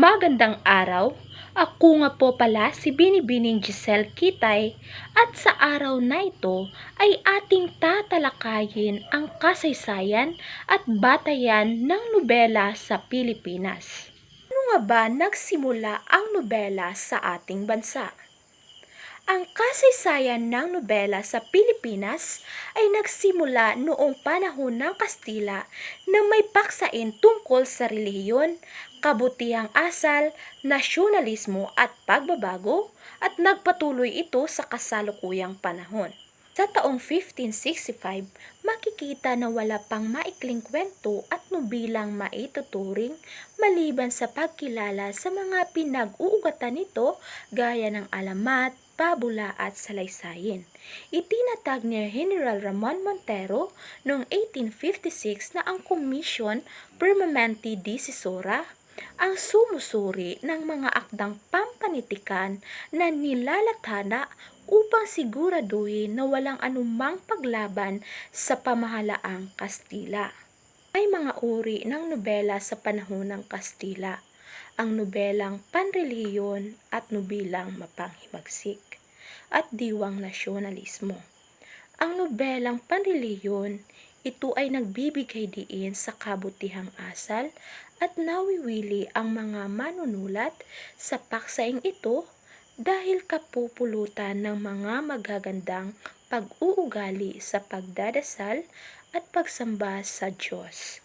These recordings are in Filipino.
Magandang araw! Ako nga po pala si Binibining Giselle Kitay at sa araw na ito ay ating tatalakayin ang kasaysayan at batayan ng nobela sa Pilipinas. Ano nga ba nagsimula ang nobela sa ating bansa? Ang kasaysayan ng nobela sa Pilipinas ay nagsimula noong panahon ng Kastila na may paksain tungkol sa relihiyon, kabutihang asal, nasyonalismo at pagbabago at nagpatuloy ito sa kasalukuyang panahon. Sa taong 1565, makikita na wala pang maikling kwento at nobilang maituturing maliban sa pagkilala sa mga pinag-uugatan nito gaya ng alamat, pabula at salaysayin. Itinatag ni General Ramon Montero noong 1856 na ang Komisyon Permanente Decisora ang sumusuri ng mga akdang pampanitikan na nilalathana upang siguraduhin na walang anumang paglaban sa pamahalaang Kastila. May mga uri ng nobela sa panahon ng Kastila, ang nobelang panrelihiyon at nobelang mapanghimagsik, at diwang nasyonalismo. Ang nobelang panrelihiyon, ito ay nagbibigay diin sa kabutihang asal at nawiwili ang mga manunulat sa paksaing ito dahil kapupulutan ng mga magagandang pag-uugali sa pagdadasal at pagsamba sa Diyos.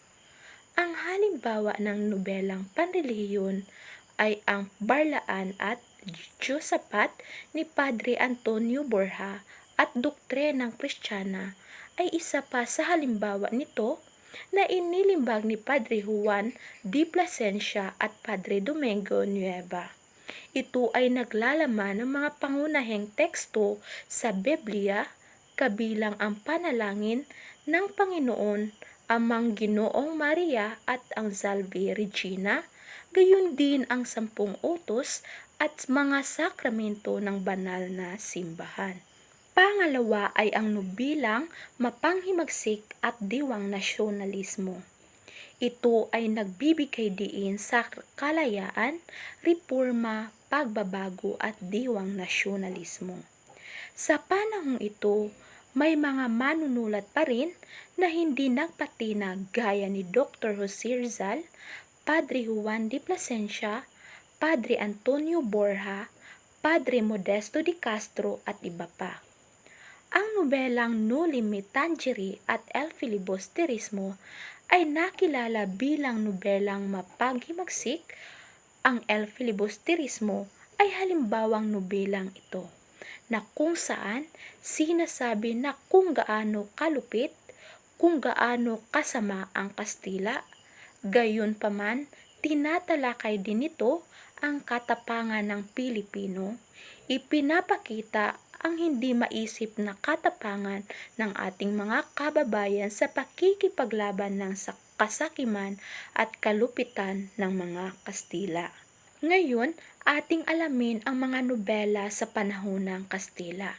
Ang halimbawa ng nobelang panrelihiyon ay ang Barlaan at Diyosapat ni Padre Antonio Borja at Doktrinang Kristiyana ay isa pa sa halimbawa nito na inilimbag ni Padre Juan de Plasencia at Padre Domingo Nueva. Ito ay naglalaman ng mga pangunahing teksto sa Biblia kabilang ang panalangin ng Panginoon, amang Ginoong Maria at ang Salve Regina, gayon din ang sampung utos at mga sakramento ng banal na simbahan. Pangalawa ay ang nubilang mapanghimagsik at diwang nasyonalismo. Ito ay nagbibigay diin sa kalayaan, reforma, pagbabago at diwang nasyonalismo. Sa panahong ito, may mga manunulat pa rin na hindi nagpatinag gaya ni Dr. Jose Rizal, Padre Juan de Plasencia, Padre Antonio Borja, Padre Modesto de Castro at iba pa. Ang nobelang No Limit Tangere at El Filibusterismo ay nakilala bilang nobelang mapaghimagsik, ang El Filibusterismo ay halimbawang nobelang ito na kung saan sinasabi na kung gaano kalupit, kung gaano kasama ang Kastila, gayon paman tinatalakay din ito ang katapangan ng Pilipino, ipinapakita ang hindi maisip na katapangan ng ating mga kababayan sa pakikipaglaban ng sa- kasakiman at kalupitan ng mga Kastila. Ngayon, ating alamin ang mga nobela sa panahon ng Kastila.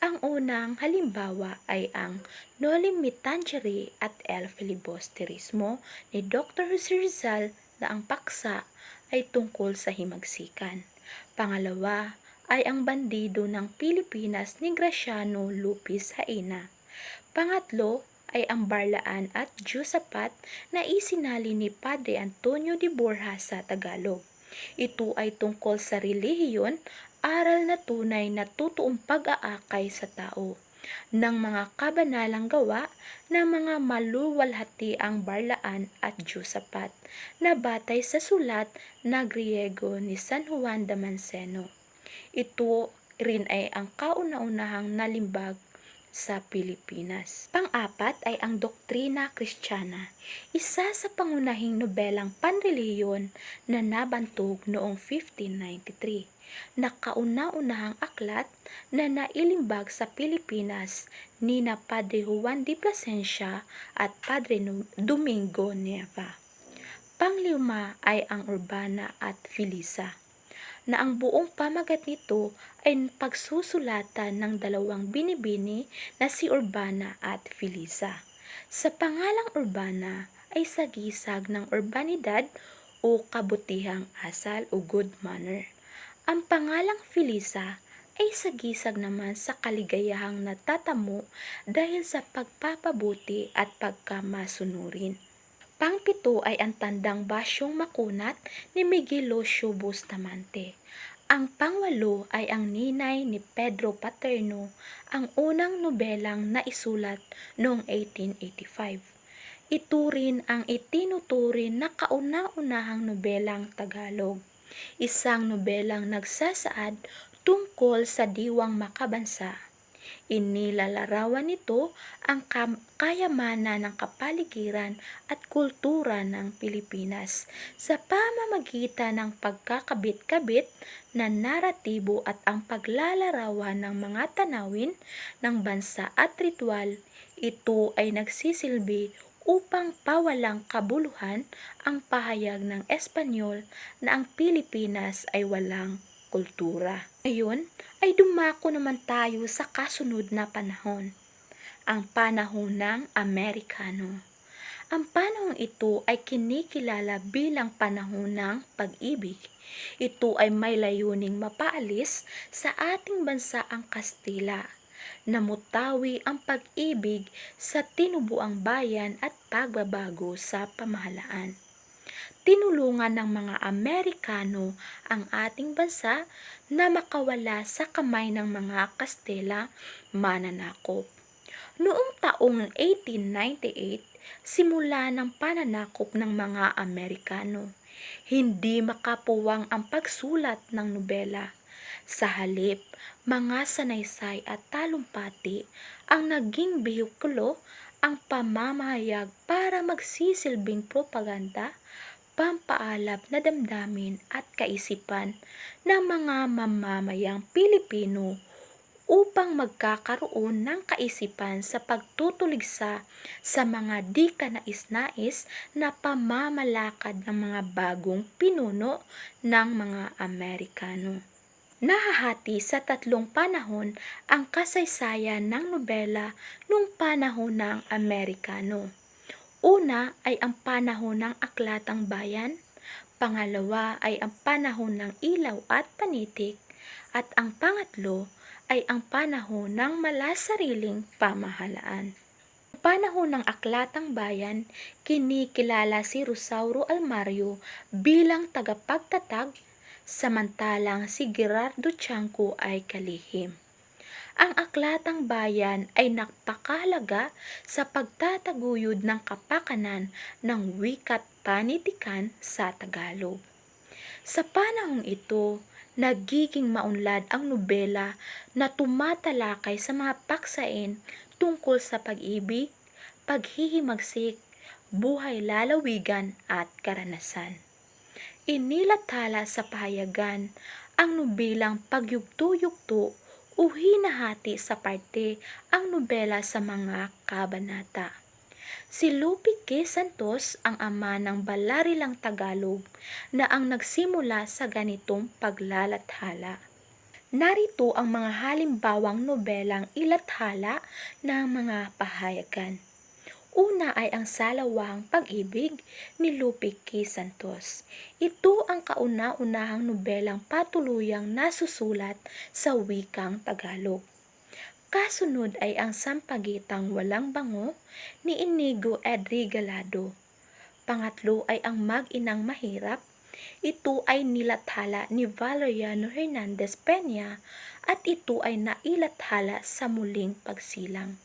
Ang unang halimbawa ay ang Noli Me Tangere at El Filibusterismo ni Dr. Jose Rizal na ang paksa ay tungkol sa himagsikan. Pangalawa ay ang bandido ng Pilipinas ni Graciano Lupis Haina. Pangatlo ay ang Barlaan at Diyosapat na isinali ni Padre Antonio de Borja sa Tagalog. Ito ay tungkol sa relihiyon, aral na tunay na totoong pag-aakay sa tao ng mga kabanalang gawa ng mga maluwalhati ang Barlaan at Diyosapat na batay sa sulat na Griego ni San Juan Damasceno. Ito rin ay ang kauna-unahang nalimbag sa Pilipinas. Pang-apat ay ang Doktrina Kristiyana, isa sa pangunahing nobelang panrelihiyon na nabantog noong 1593 na kauna-unahang aklat na nailimbag sa Pilipinas ni na Padre Juan de Plasencia at Padre Domingo Neva. Panglima ay ang Urbana at Filisa na ang buong pamagat nito ay pagsusulatan ng dalawang binibini na si Urbana at Filisa. Sa pangalang Urbana ay sagisag ng urbanidad o kabutihang asal o good manner. Ang pangalang Felisa ay sagisag naman sa kaligayahang natatamo dahil sa pagpapabuti at pagkamasunurin. Pangpito ay ang tandang basyong makunat ni Miguel Lucio Bustamante. Ang pangwalo ay ang ninay ni Pedro Paterno, ang unang nobelang naisulat noong 1885. Ito rin ang itinuturing na kauna-unahang nobelang Tagalog. Isang nobelang nagsasaad tungkol sa diwang makabansa. Inilalarawan nito ang kayamanan ng kapaligiran at kultura ng Pilipinas sa pamamagitan ng pagkakabit-kabit na naratibo at ang paglalarawan ng mga tanawin ng bansa at ritual. Ito ay nagsisilbi upang pawalang kabuluhan ang pahayag ng Espanyol na ang Pilipinas ay walang kultura. Ngayon ay dumako naman tayo sa kasunod na panahon, ang panahon ng Amerikano. Ang panahong ito ay kinikilala bilang panahon ng pag-ibig. Ito ay may layuning mapaalis sa ating bansa ang Kastila. Namutawi ang pag-ibig sa tinubuang bayan at pagbabago sa pamahalaan tinulungan ng mga Amerikano ang ating bansa na makawala sa kamay ng mga Kastela mananakop. Noong taong 1898, simula ng pananakop ng mga Amerikano. Hindi makapuwang ang pagsulat ng nobela. Sa halip, mga sanaysay at talumpati ang naging bihikulo ang pamamahayag para magsisilbing propaganda pampaalab na damdamin at kaisipan ng mga mamamayang Pilipino upang magkakaroon ng kaisipan sa pagtutuligsa sa mga di kanais-nais na pamamalakad ng mga bagong pinuno ng mga Amerikano. Nahahati sa tatlong panahon ang kasaysayan ng nobela nung panahon ng Amerikano. Una ay ang panahon ng aklatang bayan, pangalawa ay ang panahon ng ilaw at panitik, at ang pangatlo ay ang panahon ng malasariling pamahalaan. Panahon ng aklatang bayan, kinikilala si Rosauro Almario bilang tagapagtatag, samantalang si Gerardo Chanco ay kalihim ang aklatang bayan ay napakahalaga sa pagtataguyod ng kapakanan ng wikat panitikan sa Tagalog. Sa panahong ito, nagiging maunlad ang nobela na tumatalakay sa mga paksain tungkol sa pag-ibig, paghihimagsik, buhay lalawigan at karanasan. Inilathala sa pahayagan ang nobelang pagyugto-yugto o hinahati sa parte ang nobela sa mga kabanata. Si Lupi K. Santos ang ama ng balarilang Tagalog na ang nagsimula sa ganitong paglalathala. Narito ang mga halimbawang nobelang ilathala ng mga pahayagan. Una ay ang Salawang Pag-ibig ni Lupi K. Santos. Ito ang kauna-unahang nobelang patuluyang nasusulat sa wikang Tagalog. Kasunod ay ang Sampagitang Walang Bango ni Inigo Edrigalado. Pangatlo ay ang Mag-inang Mahirap. Ito ay nilathala ni Valeriano Hernandez Peña at ito ay nailathala sa muling pagsilang.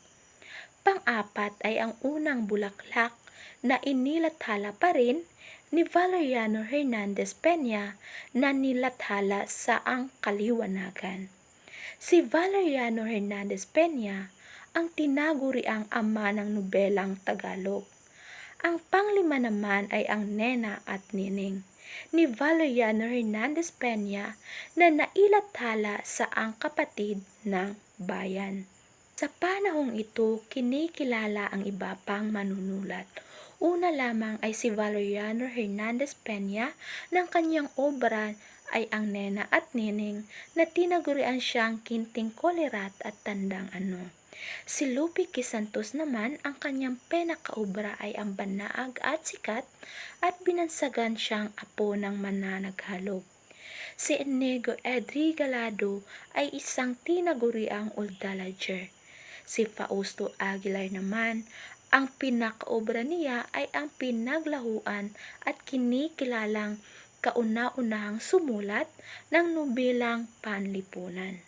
Pang-apat ay ang unang bulaklak na inilathala pa rin ni Valeriano Hernandez Peña na nilathala sa ang kaliwanagan. Si Valeriano Hernandez Peña ang tinaguriang ama ng nobelang Tagalog. Ang panglima naman ay ang Nena at Nining ni Valeriano Hernandez Peña na nailathala sa ang kapatid ng bayan. Sa panahong ito, kinikilala ang iba pang manunulat. Una lamang ay si Valeriano Hernandez Peña ng kanyang obra ay ang Nena at Nining na tinagurian siyang kinting kolerat at tandang ano. Si Lupi Santos naman ang kanyang penakaobra ay ang banaag at sikat at binansagan siyang apo ng mananaghalog. Si Inigo Edri Galado ay isang tinaguriang oldalager. Si Fausto Aguilar naman, ang pinakaobra niya ay ang pinaglahuan at kinikilalang kauna-unahang sumulat ng nobelang panlipunan.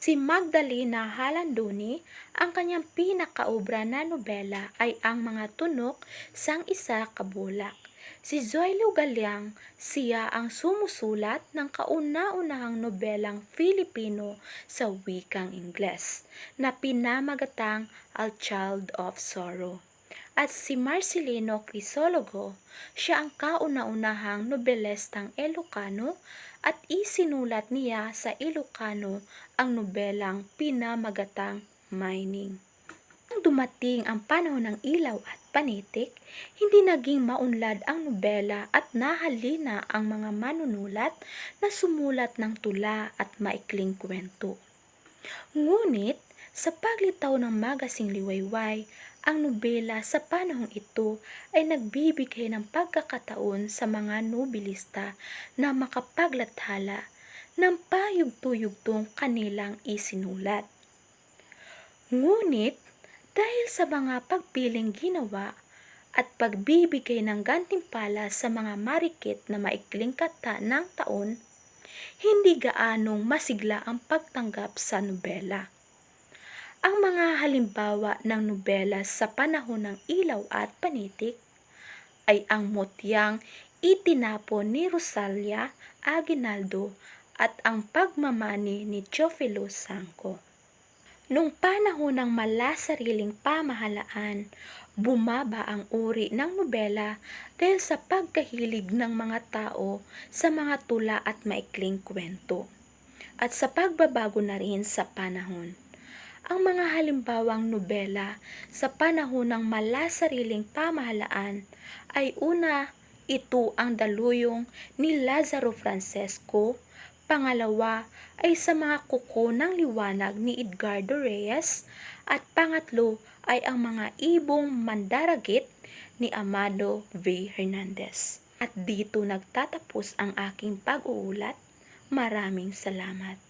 Si Magdalena Halandoni, ang kanyang pinakaobra na nobela ay ang mga tunok sang isa kabulak. Si Zoilo Galiang, siya ang sumusulat ng kauna-unahang nobelang Filipino sa wikang Ingles na pinamagatang A Child of Sorrow. At si Marcelino Crisologo, siya ang kauna-unahang nobelestang Ilocano at isinulat niya sa Ilocano ang nobelang pinamagatang Mining. Nang dumating ang panahon ng ilaw at panitik, hindi naging maunlad ang nobela at nahalina ang mga manunulat na sumulat ng tula at maikling kwento. Ngunit, sa paglitaw ng magasing liwayway, ang nobela sa panahong ito ay nagbibigay ng pagkakataon sa mga nobilista na makapaglathala ng payugto-yugtong kanilang isinulat. Ngunit, dahil sa mga pagpiling ginawa at pagbibigay ng gantimpala sa mga marikit na maikling kata ng taon, hindi gaanong masigla ang pagtanggap sa nobela. Ang mga halimbawa ng nobela sa panahon ng ilaw at panitik ay ang mutyang itinapon ni Rosalia Aguinaldo at ang pagmamani ni Teofilo Sangco. Nung panahon ng malasariling pamahalaan, bumaba ang uri ng nobela dahil sa pagkahilig ng mga tao sa mga tula at maikling kwento, at sa pagbabago na rin sa panahon. Ang mga halimbawang nobela sa panahon ng malasariling pamahalaan ay una, ito ang daluyong ni Lazaro Francesco, pangalawa ay sa mga kuko ng liwanag ni Edgardo Reyes, at pangatlo ay ang mga ibong mandaragit ni Amado V. Hernandez. At dito nagtatapos ang aking pag-uulat. Maraming salamat.